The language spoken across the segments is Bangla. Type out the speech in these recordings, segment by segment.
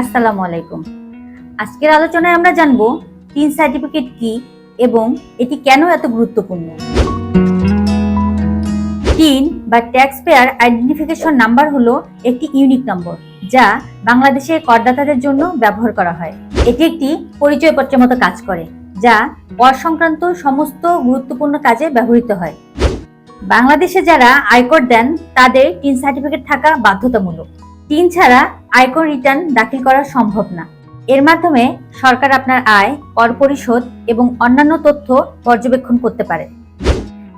আসসালামু আলাইকুম। আজকের আলোচনায় আমরা জানব টিন সার্টিফিকেট কি এবং এটি কেন এত গুরুত্বপূর্ণ? টিন বা ট্যাক্স পেয়ার আইডেন্টিফিকেশন নাম্বার হলো একটি ইউনিক নম্বর যা বাংলাদেশের করদাতাদের জন্য ব্যবহার করা হয়। এটি একটি পরিচয়পত্রের মতো কাজ করে, যা কর সংক্রান্ত সমস্ত গুরুত্বপূর্ণ কাজে ব্যবহৃত হয়। বাংলাদেশে যারা আয়কর দেন, তাদের টিন সার্টিফিকেট থাকা বাধ্যতামূলক। টিন ছাড়া আয়কর রিটার্ন দাখিল করা সম্ভব না। এর মাধ্যমে সরকার আপনার আয়, কর পরিশোধ এবং অন্যান্য তথ্য পর্যবেক্ষণ করতে পারে।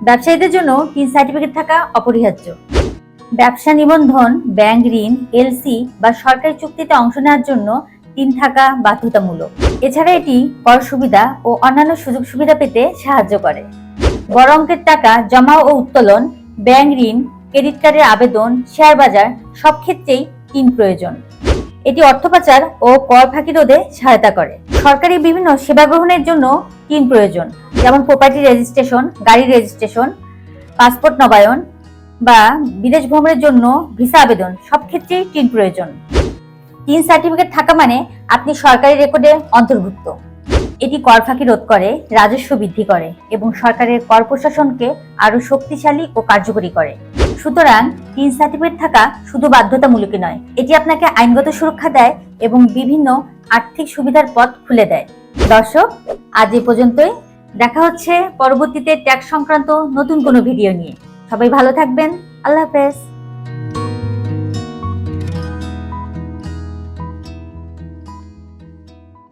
ব্যবসায়ীদের জন্য টিন সার্টিফিকেট থাকা অপরিহার্য। ব্যবসা নিবন্ধন, ব্যাংক ঋণ এলসি বা সরকারি চুক্তিতে অংশ নেওয়ার জন্য টিন থাকা বাধ্যতামূলক। এছাড়া এটি কর সুবিধা ও অন্যান্য সুযোগ সুবিধা পেতে সাহায্য করে। বড় অঙ্কের টাকা জমা ও উত্তোলন, ব্যাংক ঋণ, ক্রেডিট কার্ডের আবেদন, শেয়ার বাজার সব ক্ষেত্রেই টিন প্রয়োজন। এটি অর্থ পাচার ও কর ফাঁকি রোধে সহায়তা করে। সরকারি বিভিন্ন সেবা গ্রহণের জন্য টিন প্রয়োজন, যেমন প্রপার্টি রেজিস্ট্রেশন গাড়ি রেজিস্ট্রেশন পাসপোর্ট নবায়ন বা বিদেশ ভ্রমণের জন্য ভিসা আবেদন, সব ক্ষেত্রেই টিন প্রয়োজন। টিন সার্টিফিকেট থাকা মানে আপনি সরকারি রেকর্ডে অন্তর্ভুক্ত। এটি কর ফাঁকি রোধ করে, রাজস্ব বৃদ্ধি করে এবং সরকারের কর প্রশাসনকে আরও শক্তিশালী ও কার্যকরী করে। সুতরাং টিন সার্টিফিকেট থাকা শুধু বাধ্যতামূলক নয়, এটি আপনাকে আইনগত সুরক্ষা দেয় এবং বিভিন্ন আর্থিক সুবিধার পথ খুলে দেয়। দর্শক, আজ এ পর্যন্তই। দেখা হচ্ছে পরবর্তীতে ট্যাক্স সংক্রান্ত নতুন কোনো ভিডিও নিয়ে। সবাই ভালো থাকবেন। আল্লাহ হাফেজ।